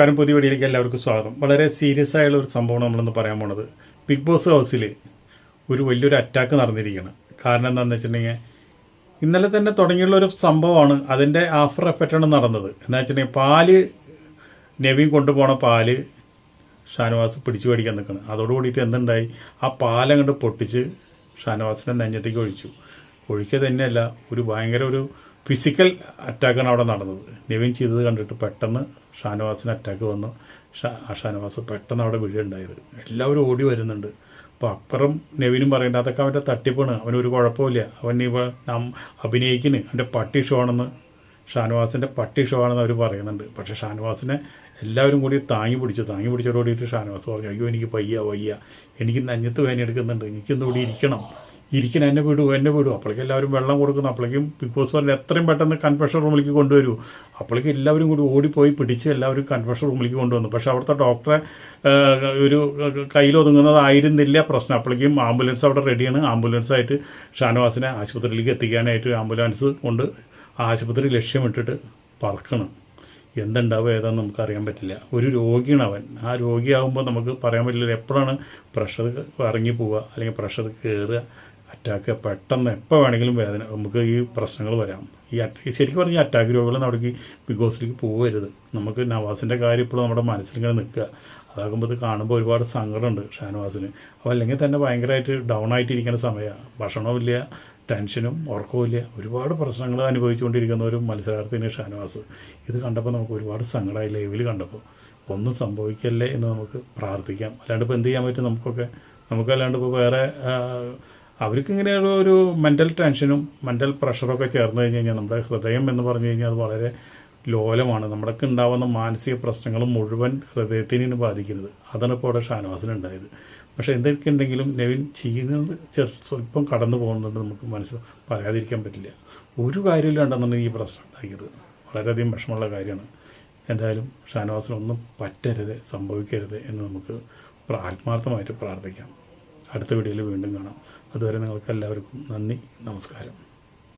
കാര്യം പുതിയ വീഡിയോയിലേക്ക് എല്ലാവർക്കും സ്വാഗതം. വളരെ സീരിയസ് ആയുള്ള ഒരു സംഭവമാണ് നമ്മളിന്ന് പറയാൻ പോണത്. ബിഗ് ബോസ് ഹൗസിൽ ഒരു വലിയൊരു അറ്റാക്ക് നടന്നിരിക്കുകയാണ് കാരണം എന്താണെന്ന് വെച്ചിട്ടുണ്ടെങ്കിൽ ഇന്നലെ തന്നെ തുടങ്ങിയുള്ള ഒരു സംഭവമാണ് അതിന്റെ ആഫ്റ്റർ എഫക്റ്റാണ് നടന്നത്. എന്താ വെച്ചിട്ടുണ്ടെങ്കിൽ പാൽ നവീൻ കൊണ്ടുപോണ പാൽ ഷാനവാസ് പിടിച്ചു മേടിക്കാൻ നിൽക്കണം അതോട് കൂടിയിട്ട് എന്തുണ്ടായി? ആ പാലങ്ങോട്ട് പൊട്ടിച്ച് ഷാനവാസിന്റെ നെഞ്ഞത്തേക്ക് ഒഴിച്ചു. ഒഴിക്കുക തന്നെയല്ല ഒരു ഭയങ്കര ഒരു ഫിസിക്കൽ അറ്റാക്കാണ് അവിടെ നടന്നത്. നിവിൻ ചെയ്തത് കണ്ടിട്ട് പെട്ടെന്ന് ഷാനവാസിന് അറ്റാക്ക് വന്നു. ഷാനവാസ് പെട്ടെന്ന് അവിടെ വീഴുണ്ടായത് എല്ലാവരും ഓടി വരുന്നുണ്ട്. അപ്പോൾ അപ്പുറം നെവിനും പറയേണ്ട അതൊക്കെ അവന്റെ തട്ടിപ്പാണ്. അവനൊരു കുഴപ്പമില്ല. അവൻ ഇവ നാം അഭിനയിക്കുന്നു. അവന്റെ പട്ടി ഷോ ആണെന്ന് ഷാനവാസിന്റെ പട്ടി ഷോ ആണെന്ന് അവർ പറയുന്നുണ്ട്. പക്ഷേ ഷാനവാസിനെ എല്ലാവരും കൂടി താങ്ങി പിടിച്ചു. താങ്ങി പിടിച്ചോടുകൂടിയിട്ട് ഷാനവാസ് പറഞ്ഞു അയ്യോ എനിക്ക് പയ്യ വയ്യ. എനിക്ക് നഞ്ഞത്ത് വേദന എടുക്കുന്നുണ്ട്. എനിക്കൊന്ന് ഇവിടെ ഇരിക്കണം. ഇരിക്കണം എന്നെ വിടൂ എന്നെ വിടൂ. അപ്പോഴേക്കും എല്ലാവരും വെള്ളം കൊടുക്കുന്നു. അപ്പോഴേക്കും ബിഗ് ബോസ് പറഞ്ഞ് എത്രയും പെട്ടെന്ന് കൺഫെഷൻ റൂമിലേക്ക് കൊണ്ടുവരൂ. അപ്പോഴേക്കും എല്ലാവരും കൂടി ഓടിപ്പോയി പിടിച്ച് എല്ലാവരും കൺഫെഷൻ റൂമിലേക്ക് കൊണ്ടുവന്നു. പക്ഷേ അവിടുത്തെ ഡോക്ടറെ ഒരു കയ്യിലൊതുങ്ങുന്നതായിരുന്നില്ല പ്രശ്നം. അപ്പോഴേക്കും ആംബുലൻസ് അവിടെ റെഡിയാണ് ആംബുലൻസായിട്ട് ഷാനവാസിനെ ആശുപത്രിയിലേക്ക് എത്തിക്കാനായിട്ട് ആംബുലൻസ് കൊണ്ട് ആശുപത്രി ലക്ഷ്യമിട്ടിട്ട് പറക്കണം. എന്തുണ്ടാവുക ഏതാണെന്ന് നമുക്ക് അറിയാൻ പറ്റില്ല. ഒരു രോഗിയാണ് അവൻ. ആ രോഗിയാകുമ്പോൾ നമുക്ക് പറയാൻ പറ്റില്ല എപ്പോഴാണ് പ്രഷർ ഇറങ്ങി പോവുക അല്ലെങ്കിൽ പ്രഷർ കയറുക. അറ്റാക്ക് പെട്ടെന്ന് എപ്പോൾ വേണമെങ്കിലും വേദന നമുക്ക് ഈ പ്രശ്നങ്ങൾ വരാം. ഈ അറ്റ ശരിക്കും പറഞ്ഞാൽ അറ്റാക്ക് രോഗികൾ അവിടേക്ക് ബോസിലേക്ക് പോകരുത് നമുക്ക് നവാസിന്റെ കാര്യം ഇപ്പോഴും നമ്മുടെ മനസ്സിലിങ്ങനെ നിൽക്കുക. അതാകുമ്പോൾ ഇത് കാണുമ്പോൾ ഒരുപാട് സങ്കടമുണ്ട് ഷാനവാസിന്. അപ്പോൾ അല്ലെങ്കിൽ തന്നെ ഭയങ്കരമായിട്ട് ഡൗൺ ആയിട്ടിരിക്കുന്ന സമയമാണ് ഭക്ഷണമില്ല ടെൻഷനും ഉറക്കവുമില്ല ഒരുപാട് പ്രശ്നങ്ങൾ അനുഭവിച്ചുകൊണ്ടിരിക്കുന്ന ഒരു മത്സരാർത്ഥിന് ഷാനവാസ്. ഇത് കണ്ടപ്പോൾ നമുക്ക് ഒരുപാട് സങ്കടമായി ലൈവിൽ കണ്ടപ്പോൾ ഒന്നും സംഭവിക്കല്ലേ എന്ന് നമുക്ക് പ്രാർത്ഥിക്കാം. അല്ലാണ്ട് ഇപ്പോൾ എന്ത് ചെയ്യാൻ പറ്റും നമുക്കൊക്കെ? നമുക്കല്ലാണ്ട് ഇപ്പോൾ വേറെ അവർക്ക് ഇങ്ങനെയുള്ള ഒരു മെന്റൽ ടെൻഷനും മെന്റൽ പ്രഷറൊക്കെ ചേർന്ന് കഴിഞ്ഞ് കഴിഞ്ഞാൽ നമ്മുടെ ഹൃദയം എന്ന് പറഞ്ഞു കഴിഞ്ഞാൽ അത് വളരെ ലോലമാണ്. നമ്മുടെയൊക്കെ ഉണ്ടാവുന്ന മാനസിക പ്രശ്നങ്ങൾ മുഴുവൻ ഹൃദയത്തിനാണ് ബാധിക്കുന്നത്. അതാണ് ഇപ്പോൾ അവിടെ ഷാനവാസിനുണ്ടായത് പക്ഷേ എന്തൊക്കെ ഉണ്ടെങ്കിലും നെവിൻ ചെയ്യുന്നത് ചെറു സ്വല്പം കടന്നു പോകുന്നുണ്ട് നമുക്ക് മനസ്സിൽ പറയാതിരിക്കാൻ പറ്റില്ല. ഒരു കാര്യമില്ലാണ്ടെന്നുണ്ടെങ്കിൽ ഈ പ്രശ്നം ഉണ്ടാക്കിയത്. വളരെയധികം വിഷമമുള്ള കാര്യമാണ്. എന്തായാലും ഷാനവാസിനൊന്നും പറ്റരുത് സംഭവിക്കരുത് എന്ന് നമുക്ക് ആത്മാർത്ഥമായിട്ട് പ്രാർത്ഥിക്കാം. അടുത്ത വീഡിയോയിൽ വീണ്ടും കാണാം. അതുവരെ നിങ്ങൾക്ക് എല്ലാവർക്കും നന്ദി നമസ്കാരം.